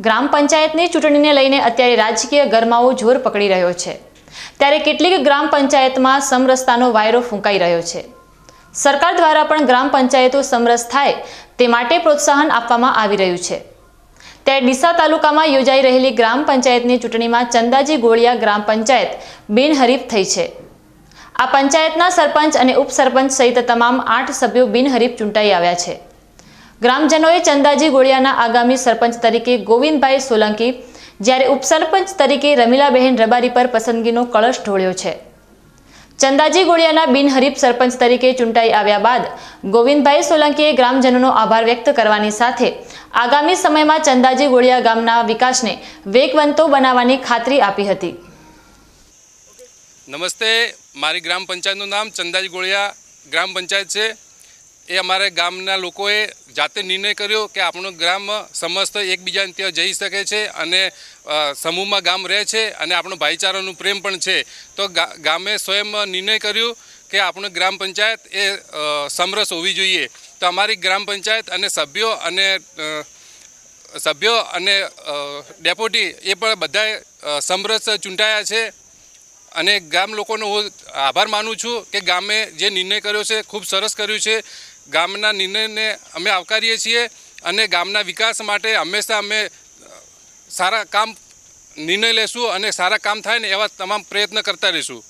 ગ્રામ પંચાયતની ચૂંટણીને લઈને અત્યારે રાજકીય ગરમાવો જોર પકડી રહ્યો છે. ત્યારે કેટલીક ગ્રામ પંચાયતમાં સમરસતાનો વાયરો ફૂંકાઈ રહ્યો છે. સરકાર દ્વારા પણ ગ્રામ પંચાયતો સમરસ થાય તે માટે પ્રોત્સાહન આપવામાં આવી રહ્યું છે. ત્યારે ડીસા તાલુકામાં યોજાઈ રહેલી ગ્રામ પંચાયતની ચૂંટણીમાં ચંદાજી ગોળિયા ગ્રામ પંચાયત બિનહરીફ થઈ છે. આ પંચાયતના સરપંચ અને ઉપસરપંચ સહિત તમામ આઠ સભ્યો બિનહરીફ ચૂંટાઈ આવ્યા છે. ગ્રામજનોએ ચંદાજી ગોળિયાના આગામી સરપંચ તરીકે ગોવિંદભાઈ સોલંકી, જ્યારે ઉપસરપંચ તરીકે રમીલાબહેન રબારી પર પસંદગીનો કળશ ઢોળ્યો છે. ચંદાજી ગોળિયાના બિનહરીફ સરપંચ તરીકે ચૂંટાઈ આવ્યા બાદ ગોવિંદભાઈ સોલંકીએ ગ્રામજનોનો આભાર વ્યક્ત કરવાની સાથે આગામી સમયમાં ચંદાજી ગોળિયા ગામના વિકાસને વેગવંતો બનાવવાની ખાતરી આપી હતી. નમસ્તે, મારી ગ્રામ પંચાયતનું નામ ચંદાજી ગોળિયા ગ્રામ પંચાયત છે. એ અમારે ગામના લોકોએ જાતે નિર્ણય કર્યો કે આપણું ગ્રામ સમસ્ત એકબીજાને ત્યાં જઈ શકે છે અને સમૂહમાં ગામ રહે છે અને આપણો ભાઈચારાનું પ્રેમ પણ છે. તો ગામે સ્વયં નિર્ણય કર્યું કે આપણું ગ્રામ પંચાયત એ સમરસ હોવી જોઈએ. તો અમારી ગ્રામ પંચાયત અને સભ્યો અને સભ્યો અને ડેપોટી એ પણ બધાએ સમરસ ચૂંટાયા છે. અને ગામ લોકોનો હું આભાર માનું છું કે ગામે જે નિર્ણય કર્યો છે, ખૂબ સરસ કર્યું છે. ગામના નિર્ણયને અમે આવકારીએ છીએ અને ગામના વિકાસ માટે હંમેશા અમે સારા કામ નિર્ણય લેશું અને સારા કામ થાય ને એવા તમામ પ્રયત્ન કરતા રહીશું.